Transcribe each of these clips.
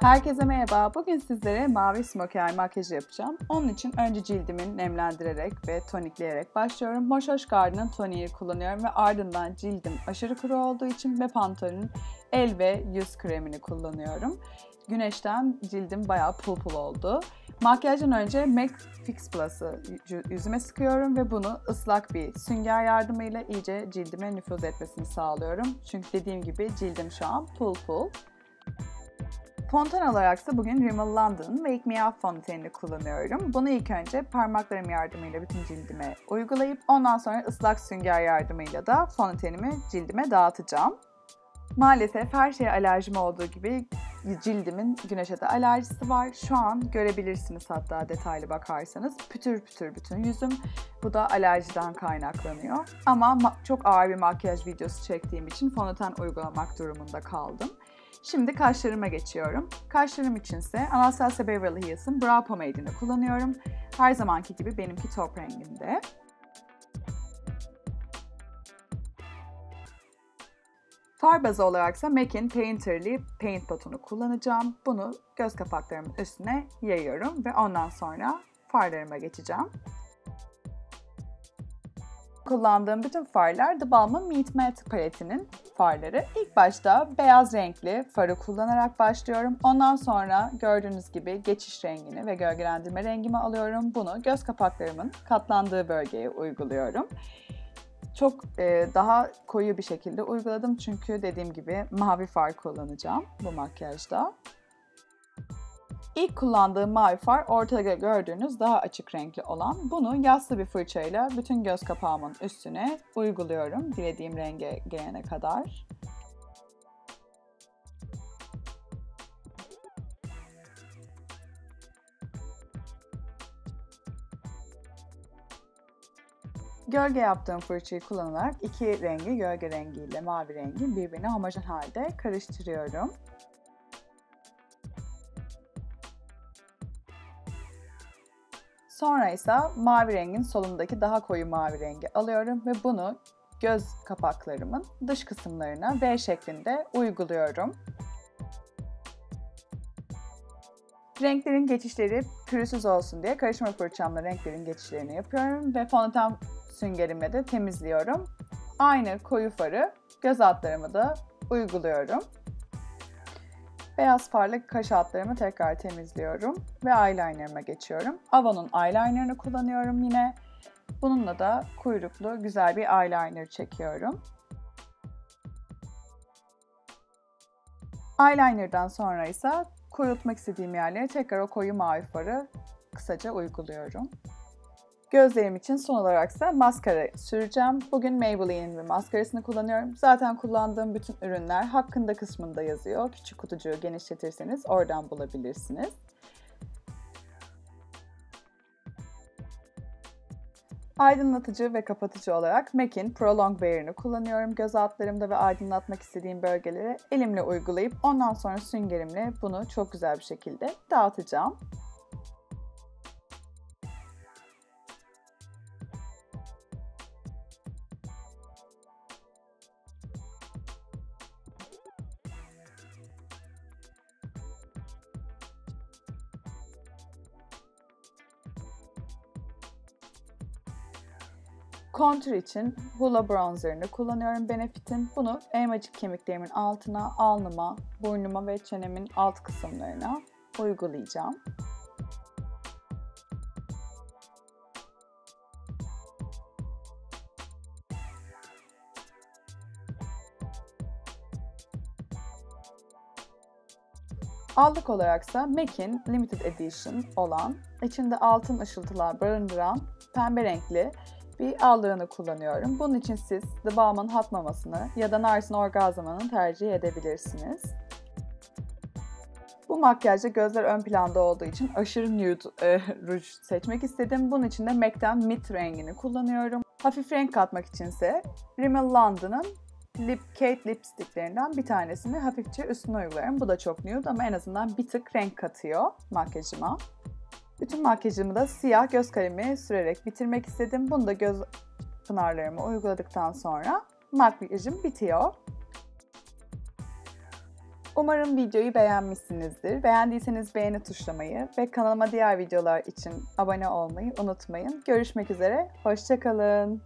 Herkese merhaba. Bugün sizlere mavi smokey eye makyajı yapacağım. Onun için önce cildimi nemlendirerek ve tonikleyerek başlıyorum. Moşoş Garden'ın toniği kullanıyorum ve ardından cildim aşırı kuru olduğu için Bepantolon'un el ve yüz kremini kullanıyorum. Güneşten cildim bayağı pul pul oldu. Makyajdan önce MAC Fix Plus'ı yüzüme sıkıyorum ve bunu ıslak bir sünger yardımıyla iyice cildime nüfuz etmesini sağlıyorum. Çünkü dediğim gibi cildim şu an pul pul. Fonten olarak ise bugün Rimmel London'ın Wake Me Up fontenini kullanıyorum. Bunu ilk önce parmaklarım yardımıyla bütün cildime uygulayıp ondan sonra ıslak sünger yardımıyla da fontenimi cildime dağıtacağım. Maalesef her şeye alerjim olduğu gibi cildimin güneşe de alerjisi var. Şu an görebilirsiniz hatta detaylı bakarsanız. Pütür pütür bütün yüzüm. Bu da alerjiden kaynaklanıyor. Ama çok ağır bir makyaj videosu çektiğim için fondöten uygulamak durumunda kaldım. Şimdi kaşlarıma geçiyorum. Kaşlarım içinse Anastasia Beverly Hills'ın Brow Pomade'ini kullanıyorum. Her zamanki gibi benimki top renginde. Far bazı olarak ise MAC'in Painterly Paint Pot'unu kullanacağım. Bunu göz kapaklarımın üstüne yayıyorum ve ondan sonra farlarıma geçeceğim. Kullandığım bütün farlar The Balmain Meet Matte paletinin farları. İlk başta beyaz renkli farı kullanarak başlıyorum. Ondan sonra gördüğünüz gibi geçiş rengini ve gölgelendirme rengimi alıyorum. Bunu göz kapaklarımın katlandığı bölgeye uyguluyorum. Çok e, daha koyu bir şekilde uyguladım çünkü dediğim gibi mavi far kullanacağım bu makyajda. İlk kullandığım mavi far ortada gördüğünüz daha açık renkli olan. Bunu yassı bir fırçayla bütün göz kapağımın üstüne uyguluyorum dilediğim renge gelene kadar. Gölge yaptığım fırçayı kullanarak iki rengi gölge rengiyle mavi rengi birbirine homojen halde karıştırıyorum. Sonra ise mavi rengin solundaki daha koyu mavi rengi alıyorum ve bunu göz kapaklarımın dış kısımlarına V şeklinde uyguluyorum. Renklerin geçişleri pürüzsüz olsun diye karışma fırçamla renklerin geçişlerini yapıyorum ve fondöten süngerimle de temizliyorum. Aynı koyu farı göz altlarıma da uyguluyorum. Beyaz farlı kaş altlarımı tekrar temizliyorum ve eyelinerıma geçiyorum. Avon'un eyelinerını kullanıyorum yine. Bununla da kuyruklu güzel bir eyeliner çekiyorum. Eyeliner'dan sonra ise kurutmak istediğim yerlere tekrar o koyu mavi farı kısaca uyguluyorum. Gözlerim için son olarak ise maskara süreceğim. Bugün Maybelline'in bir maskarasını kullanıyorum. Zaten kullandığım bütün ürünler hakkında kısmında yazıyor. Küçük kutucuğu genişletirseniz oradan bulabilirsiniz. Aydınlatıcı ve kapatıcı olarak MAC'in Prolong Wear'ını kullanıyorum. Göz altlarımda ve aydınlatmak istediğim bölgelere elimle uygulayıp ondan sonra süngerimle bunu çok güzel bir şekilde dağıtacağım. Kontür için Hula Bronzer'ını kullanıyorum Benefit'in. Bunu elmacık kemiklerimin altına, alnıma, burnuma ve çenemin alt kısımlarına uygulayacağım. Allık olaraksa MAC'in Limited Edition olan, içinde altın ışıltılar barındıran pembe renkli bir allığını kullanıyorum. Bunun için siz The Balm'ın hat mamasını ya da Nars'ın orgazmanı tercih edebilirsiniz. Bu makyajda gözler ön planda olduğu için aşırı nude e, ruj seçmek istedim. Bunun için de MAC'ten Mid rengini kullanıyorum. Hafif renk katmak içinse Rimmel London'ın Lip Kate lipsticklerinden bir tanesini hafifçe üstüne uyguluyorum. Bu da çok nude ama en azından bir tık renk katıyor makyajıma. Bütün makyajımı da siyah göz kalemi sürerek bitirmek istedim. Bunu da göz pınarlarıma uyguladıktan sonra makyajım bitiyor. Umarım videoyu beğenmişsinizdir. Beğendiyseniz beğeni tuşlamayı ve kanalıma diğer videolar için abone olmayı unutmayın. Görüşmek üzere, hoşçakalın.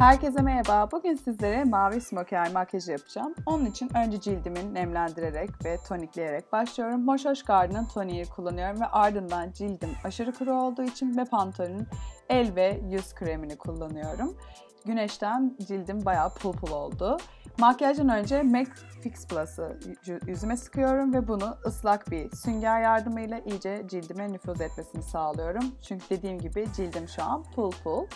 Herkese merhaba. Bugün sizlere mavi smoky eye makyajı yapacağım. Onun için önce cildimi nemlendirerek ve tonikleyerek başlıyorum. Moş Hoş Garden'ın toniği kullanıyorum ve ardından cildim aşırı kuru olduğu için ve Pantone'in el ve yüz kremini kullanıyorum. Güneşten cildim bayağı pul pul oldu. Makyajdan önce MAC Fix Plus'ı yüzüme sıkıyorum ve bunu ıslak bir sünger yardımıyla iyice cildime nüfuz etmesini sağlıyorum. Çünkü dediğim gibi cildim şu an pul pul.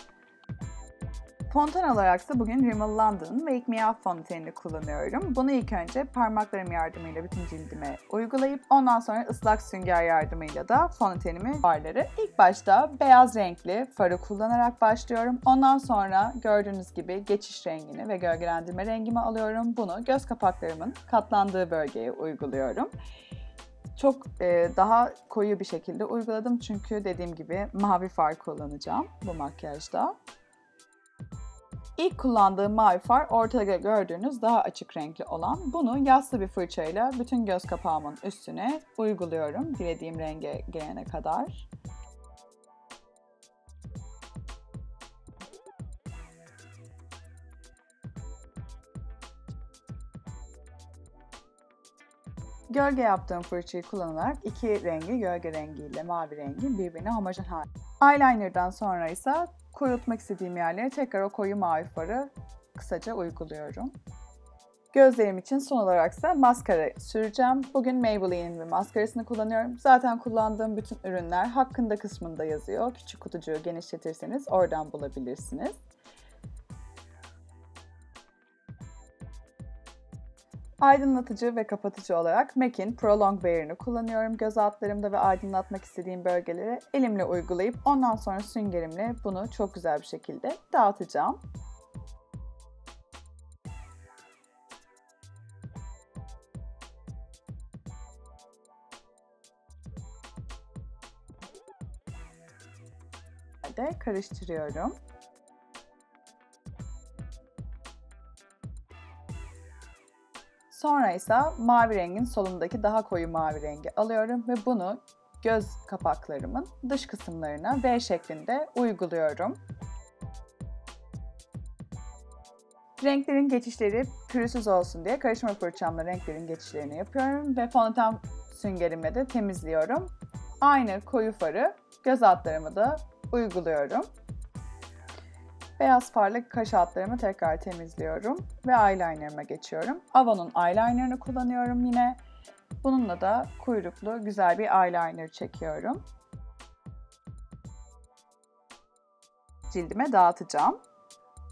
Fontan olarak ise bugün Rimmel London'ın Wake Me Up fontenini kullanıyorum. Bunu ilk önce parmaklarım yardımıyla bütün cildime uygulayıp ondan sonra ıslak sünger yardımıyla da fontenimi farları. İlk başta beyaz renkli farı kullanarak başlıyorum. Ondan sonra gördüğünüz gibi geçiş rengini ve gölgelendirme rengimi alıyorum. Bunu göz kapaklarımın katlandığı bölgeye uyguluyorum çok e, daha koyu bir şekilde uyguladım çünkü dediğim gibi mavi far kullanacağım bu makyajda. İlk kullandığım mavi far ortada gördüğünüz daha açık renkli olan. Bunu yassı bir fırçayla bütün göz kapağımın üstüne uyguluyorum dilediğim renge gelene kadar. Gölge yaptığım fırçayı kullanarak iki rengi gölge rengiyle mavi rengi birbirine homojen hale. Eyeliner'dan sonra ise Koyultmak istediğim yerlere tekrar o koyu mavi farı kısaca uyguluyorum. Gözlerim için son olarak ise maskara süreceğim. Bugün Maybelline'in bir maskarasını kullanıyorum. Zaten kullandığım bütün ürünler hakkında kısmında yazıyor. Küçük kutucuğu genişletirseniz oradan bulabilirsiniz. Aydınlatıcı ve kapatıcı olarak MAC'in Prolong Wear'ını kullanıyorum. Göz altlarımda ve aydınlatmak istediğim bölgelere elimle uygulayıp ondan sonra süngerimle bunu çok güzel bir şekilde dağıtacağım. karıştırıyorum. Sonra ise mavi rengin solundaki daha koyu mavi rengi alıyorum ve bunu göz kapaklarımın dış kısımlarına V şeklinde uyguluyorum. Renklerin geçişleri pürüzsüz olsun diye karışma fırçamla renklerin geçişlerini yapıyorum ve fondöten süngerimle de temizliyorum. Aynı koyu farı göz altlarıma da uyguluyorum. Beyaz parlak kaş altlarımı tekrar temizliyorum ve eyelinerıma geçiyorum. Avon'un eyelinerını kullanıyorum yine. Bununla da kuyruklu güzel bir eyeliner çekiyorum. Cildime dağıtacağım.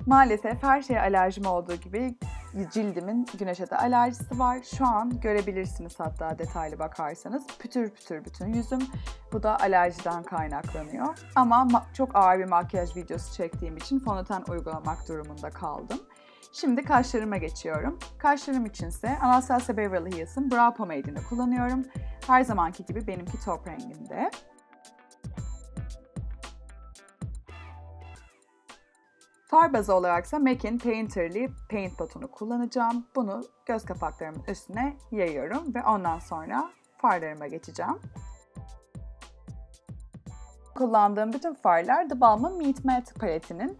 Maalesef her şeye alerjim olduğu gibi cildimin güneşe de alerjisi var. Şu an görebilirsiniz hatta detaylı bakarsanız. Pütür pütür bütün yüzüm. Bu da alerjiden kaynaklanıyor. Ama çok ağır bir makyaj videosu çektiğim için fondöten uygulamak durumunda kaldım. Şimdi kaşlarıma geçiyorum. Kaşlarım içinse Anastasia Beverly Hills'ın Brow Pomade'ini kullanıyorum. Her zamanki gibi benimki top renginde. Far bazı olaraksa MAC'in Painterly Paint Pot'unu kullanacağım. Bunu göz kapaklarımın üstüne yayıyorum ve ondan sonra farlarıma geçeceğim. Kullandığım bütün farlar The Balmain Meet Matte paletinin